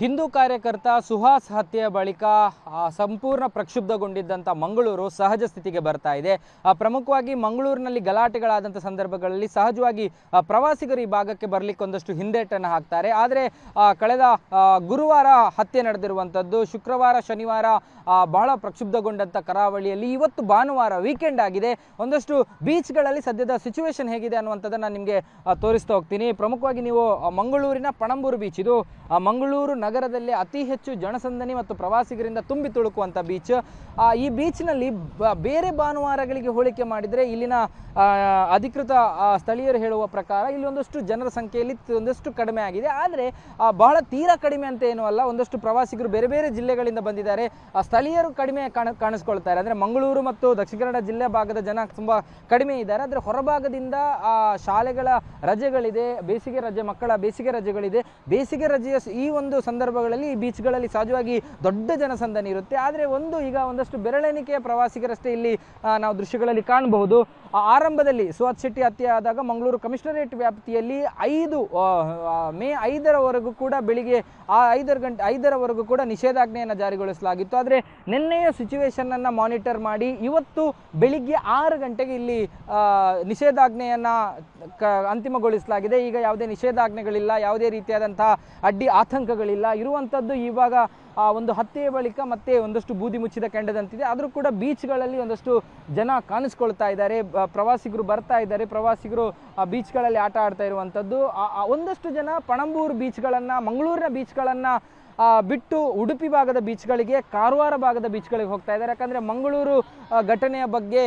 ಹಿಂದೂ ಕಾರ್ಯಕರ್ತ ಸುಹಾಸ್ ಹತ್ಯೆಯ ಬಳಿಕ ಸಂಪೂರ್ಣ ಪ್ರಕ್ಷುಬ್ಧಗೊಂಡಿದ್ದಂಥ ಮಂಗಳೂರು ಸಹಜ ಸ್ಥಿತಿಗೆ ಬರ್ತಾ ಇದೆ. ಪ್ರಮುಖವಾಗಿ ಮಂಗಳೂರಿನಲ್ಲಿ ಗಲಾಟೆಗಳಾದಂಥ ಸಂದರ್ಭಗಳಲ್ಲಿ ಸಹಜವಾಗಿ ಪ್ರವಾಸಿಗರು ಈ ಭಾಗಕ್ಕೆ ಬರಲಿಕ್ಕೆ ಒಂದಷ್ಟು ಹಿಂದೇಟನ್ನು ಹಾಕ್ತಾರೆ. ಆದರೆ ಕಳೆದ ಗುರುವಾರ ಹತ್ಯೆ ನಡೆದಿರುವಂಥದ್ದು ಶುಕ್ರವಾರ, ಶನಿವಾರ ಬಹಳ ಪ್ರಕ್ಷುಬ್ಧಗೊಂಡಂಥ ಕರಾವಳಿಯಲ್ಲಿ ಇವತ್ತು ಭಾನುವಾರ ವೀಕೆಂಡ್ ಆಗಿದೆ. ಒಂದಷ್ಟು ಬೀಚ್ಗಳಲ್ಲಿ ಸದ್ಯದ ಸಿಚುವೇಶನ್ ಹೇಗಿದೆ ಅನ್ನುವಂಥದ್ದನ್ನು ನಿಮಗೆ ತೋರಿಸ್ತಾ ಹೋಗ್ತೀನಿ. ಪ್ರಮುಖವಾಗಿ ನೀವು ಮಂಗಳೂರಿನ ಪಣಂಬೂರು ಬೀಚ್ ಇದು ಮಂಗಳೂರು ನಗರದಲ್ಲಿ ಅತಿ ಹೆಚ್ಚು ಜನಸಂದಣಿ ಮತ್ತು ಪ್ರವಾಸಿಗರಿಂದ ತುಂಬಿ ತುಳುಕುವಂಥ ಬೀಚ್ ಈ ಬೀಚ್ನಲ್ಲಿ ಬೇರೆ ಭಾನುವಾರಗಳಿಗೆ ಹೋಲಿಕೆ ಮಾಡಿದರೆ ಇಲ್ಲಿನ ಅಧಿಕೃತ ಸ್ಥಳೀಯರು ಹೇಳುವ ಪ್ರಕಾರ ಇಲ್ಲಿ ಒಂದಷ್ಟು ಜನರ ಸಂಖ್ಯೆಯಲ್ಲಿ ಒಂದಷ್ಟು ಕಡಿಮೆ ಆಗಿದೆ. ಆದರೆ ಬಹಳ ತೀರಾ ಕಡಿಮೆ ಅಂತ ಏನೂ ಅಲ್ಲ ಒಂದಷ್ಟು ಪ್ರವಾಸಿಗರು ಬೇರೆ ಬೇರೆ ಜಿಲ್ಲೆಗಳಿಂದ ಬಂದಿದ್ದಾರೆ. ಸ್ಥಳೀಯರು ಕಡಿಮೆ ಕಾಣ ಕಾಣಿಸ್ಕೊಳ್ತಾರೆ. ಅಂದರೆ ಮಂಗಳೂರು ಮತ್ತು ದಕ್ಷಿಣ ಕನ್ನಡ ಜಿಲ್ಲೆ ಭಾಗದ ಜನ ತುಂಬ ಕಡಿಮೆ ಇದ್ದಾರೆ. ಆದರೆ ಹೊರಭಾಗದಿಂದ ಆ, ಶಾಲೆಗಳ ರಜೆಗಳಿದೆ ಬೇಸಿಗೆ ರಜೆ ಮಕ್ಕಳ ಬೇಸಿಗೆ ರಜೆಗಳಿದೆ. ಬೇಸಿಗೆ ರಜೆಯ ಈ ಒಂದು ಸಂದರ್ಭಗಳಲ್ಲಿ ಈ ಬೀಚ್ಗಳಲ್ಲಿ ಸಹಜವಾಗಿ ದೊಡ್ಡ ಜನಸಂದಣಿ ಇರುತ್ತೆ. ಆದರೆ ಒಂದು ಈಗ ಒಂದಷ್ಟು ಬೆರಳೆಣಿಕೆಯ ಪ್ರವಾಸಿಗರಷ್ಟೇ ಇಲ್ಲಿ ನಾವು ದೃಶ್ಯಗಳಲ್ಲಿ ಕಾಣಬಹುದು. ಆರಂಭದಲ್ಲಿ ಸುವತ್ ಸಿಟಿ ಹತ್ಯೆ ಆದಾಗ ಮಂಗಳೂರು ಕಮಿಷನರೇಟ್ ವ್ಯಾಪ್ತಿಯಲ್ಲಿ ಐದು ಮೇ ಐದರವರೆಗೂ ಕೂಡ ಬೆಳಿಗ್ಗೆ, ಆ, ಐದರ ಗಂಟೆ, ಐದರವರೆಗೂ ಕೂಡ ನಿಷೇಧಾಜ್ಞೆಯನ್ನು ಜಾರಿಗೊಳಿಸಲಾಗಿತ್ತು. ಆದರೆ ನಿನ್ನೆಯ ಸಿಚುವೇಶನನ್ನು ಮಾನಿಟರ್ ಮಾಡಿ ಇವತ್ತು ಬೆಳಿಗ್ಗೆ ಆರು ಗಂಟೆಗೆ ಇಲ್ಲಿ ನಿಷೇಧಾಜ್ಞೆಯನ್ನು ಅಂತಿಮಗೊಳಿಸಲಾಗಿದೆ. ಈಗ ಯಾವುದೇ ನಿಷೇಧಾಜ್ಞೆಗಳಿಲ್ಲ, ಯಾವುದೇ ರೀತಿಯಾದಂತಹ ಅಡ್ಡಿ ಆತಂಕಗಳಿಲ್ಲ. ಇರುವಂಥದ್ದು ಇವಾಗ ಒಂದು ಹತ್ಯೆಯ ಬಳಿಕ ಮತ್ತೆ ಒಂದಷ್ಟು ಬೂದಿ ಮುಚ್ಚಿದ ಕೆಂಡದಂತಿದೆ. ಆದರೂ ಕೂಡ ಬೀಚ್ಗಳಲ್ಲಿ ಒಂದಷ್ಟು ಜನ ಕಾಣಿಸ್ಕೊಳ್ತಾ ಇದ್ದಾರೆ. ಪ್ರವಾಸಿಗರು ಬರ್ತಾ ಇದ್ದಾರೆ. ಪ್ರವಾಸಿಗರು ಬೀಚ್ಗಳಲ್ಲಿ ಆಟ ಆಡ್ತಾ ಇರುವಂಥದ್ದು ಒಂದಷ್ಟು ಜನ ಪಣಂಬೂರು ಬೀಚ್ಗಳನ್ನು ಮಂಗಳೂರಿನ ಬೀಚ್ಗಳನ್ನು ಬಿಟ್ಟು ಉಡುಪಿ ಭಾಗದ ಬೀಚ್ಗಳಿಗೆ, ಕಾರವಾರ ಭಾಗದ ಬೀಚ್ಗಳಿಗೆ ಹೋಗ್ತಾ ಇದ್ದಾರೆ. ಯಾಕಂದರೆ ಮಂಗಳೂರು ಘಟನೆಯ ಬಗ್ಗೆ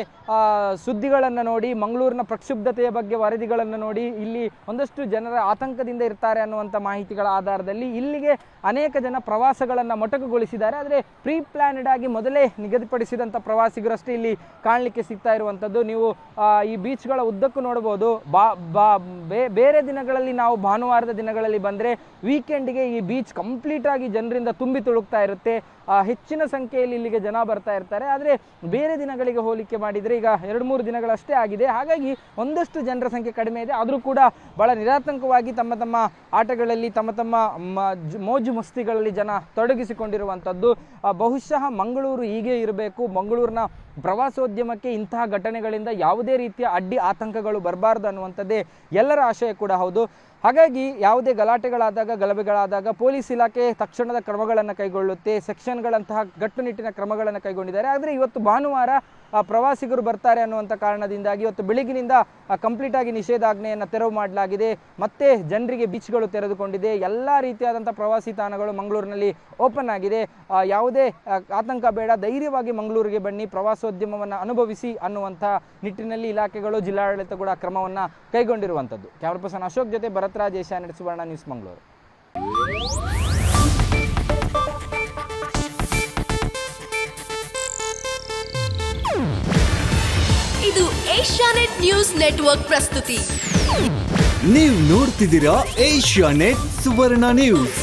ಸುದ್ದಿಗಳನ್ನು ನೋಡಿ, ಮಂಗಳೂರಿನ ಪ್ರಕ್ಷುಬ್ಧತೆಯ ಬಗ್ಗೆ ವರದಿಗಳನ್ನು ನೋಡಿ, ಇಲ್ಲಿ ಒಂದಷ್ಟು ಜನರ ಆತಂಕದಿಂದ ಇರ್ತಾರೆ ಅನ್ನುವಂಥ ಮಾಹಿತಿಗಳ ಆಧಾರದಲ್ಲಿ ಇಲ್ಲಿಗೆ ಅನೇಕ ಜನ ಪ್ರವಾಸಗಳನ್ನು ಮೊಟಕುಗೊಳಿಸಿದ್ದಾರೆ. ಆದರೆ ಪ್ರೀ ಪ್ಲ್ಯಾನೆಡ್ ಆಗಿ ಮೊದಲೇ ನಿಗದಿಪಡಿಸಿದಂಥ ಪ್ರವಾಸಿಗರಷ್ಟೇ ಇಲ್ಲಿ ಕಾಣಲಿಕ್ಕೆ ಸಿಗ್ತಾ ಇರುವಂಥದ್ದು ನೀವು ಈ ಬೀಚ್ಗಳ ಉದ್ದಕ್ಕೂ ನೋಡ್ಬೋದು ಬೇರೆ ದಿನಗಳಲ್ಲಿ ನಾವು ಭಾನುವಾರದ ದಿನಗಳಲ್ಲಿ ಬಂದರೆ ವೀಕೆಂಡ್ಗೆ ಈ ಬೀಚ್ ಕಂಪ್ಲೀಟ್ ಆಗಿ ಜನರಿಂದ ತುಂಬಿ ತುಳುಕ್ತಾ ಇರುತ್ತೆ. ಹೆಚ್ಚಿನ ಸಂಖ್ಯೆಯಲ್ಲಿ ಇಲ್ಲಿಗೆ ಜನ ಬರ್ತಾ ಇರ್ತಾರೆ. ಆದರೆ ಬೇರೆ ದಿನಗಳಿಗೆ ಹೋಲಿಕೆ ಮಾಡಿದರೆ ಈಗ ಎರಡು ಮೂರು ದಿನಗಳಷ್ಟೇ ಆಗಿದೆ. ಹಾಗಾಗಿ ಒಂದಷ್ಟು ಜನರ ಸಂಖ್ಯೆ ಕಡಿಮೆ ಇದೆ. ಆದರೂ ಕೂಡ ಬಹಳ ನಿರಾತಂಕವಾಗಿ ತಮ್ಮ ತಮ್ಮ ಆಟಗಳಲ್ಲಿ, ತಮ್ಮ ತಮ್ಮ ಮೋಜು ಮಸ್ತಿಗಳಲ್ಲಿ ಜನ ತೊಡಗಿಸಿಕೊಂಡಿರುವಂಥದ್ದು. ಬಹುಶಃ ಮಂಗಳೂರು ಹೀಗೆ ಇರಬೇಕು. ಮಂಗಳೂರಿನ ಪ್ರವಾಸೋದ್ಯಮಕ್ಕೆ ಇಂತಹ ಘಟನೆಗಳಿಂದ ಯಾವುದೇ ರೀತಿಯ ಅಡ್ಡಿ ಆತಂಕಗಳು ಬರಬಾರ್ದು ಅನ್ನುವಂಥದ್ದೇ ಎಲ್ಲರ ಆಶಯ ಕೂಡ ಹೌದು. ಹಾಗಾಗಿ ಯಾವುದೇ ಗಲಾಟೆಗಳಾದಾಗ, ಗಲಭೆಗಳಾದಾಗ ಪೊಲೀಸ್ ಇಲಾಖೆ ತಕ್ಷಣದ ಕ್ರಮಗಳನ್ನು ಕೈಗೊಳ್ಳುತ್ತೆ, ಸೆಕ್ಷನ್ಗಳಂತಹ ಗಟ್ಟುನಿಟ್ಟಿನ ಕ್ರಮಗಳನ್ನು ಕೈಗೊಂಡಿದ್ದಾರೆ. ಆದರೆ ಇವತ್ತು ಭಾನುವಾರ ಪ್ರವಾಸಿಗರು ಬರ್ತಾರೆ ಅನ್ನುವಂಥ ಕಾರಣದಿಂದಾಗಿ ಇವತ್ತು ಬೆಳಗಿನಿಂದ ಕಂಪ್ಲೀಟ್ ಆಗಿ ನಿಷೇಧಾಜ್ಞೆಯನ್ನು ತೆರವು ಮಾಡಲಾಗಿದೆ. ಮತ್ತೆ ಜನರಿಗೆ ಬೀಚ್ಗಳು ತೆರೆದುಕೊಂಡಿದೆ. ಎಲ್ಲ ರೀತಿಯಾದಂಥ ಪ್ರವಾಸಿ ತಾಣಗಳು ಮಂಗಳೂರಿನಲ್ಲಿ ಓಪನ್ ಆಗಿದೆ. ಯಾವುದೇ ಆತಂಕ ಬೇಡ. ಧೈರ್ಯವಾಗಿ ಮಂಗಳೂರಿಗೆ ಬನ್ನಿ, ಪ್ರವಾಸೋದ್ಯಮವನ್ನು ಅನುಭವಿಸಿ ಅನ್ನುವಂಥ ನಿಟ್ಟಿನಲ್ಲಿ ಇಲಾಖೆಗಳು, ಜಿಲ್ಲಾಡಳಿತ ಕೂಡ ಕ್ರಮವನ್ನು ಕೈಗೊಂಡಿರುವಂಥದ್ದು. ಕ್ಯಾಮ್ರಾ ಪರ್ಸನ್ ಅಶೋಕ್ ಜೊತೆ ಏಷ್ಯಾನೆಟ್ ಸುವರ್ಣ ನ್ಯೂಸ್ ಮಂಗಳೂರು. ಇದು ಏಷ್ಯಾನೆಟ್ ನ್ಯೂಸ್ ನೆಟ್ವರ್ಕ್ ಪ್ರಸ್ತುತಿ. ನೀವು ನೋಡ್ತಿದ್ದೀರಾ ಏಷ್ಯಾ ನೆಟ್ ಸುವರ್ಣ ನ್ಯೂಸ್.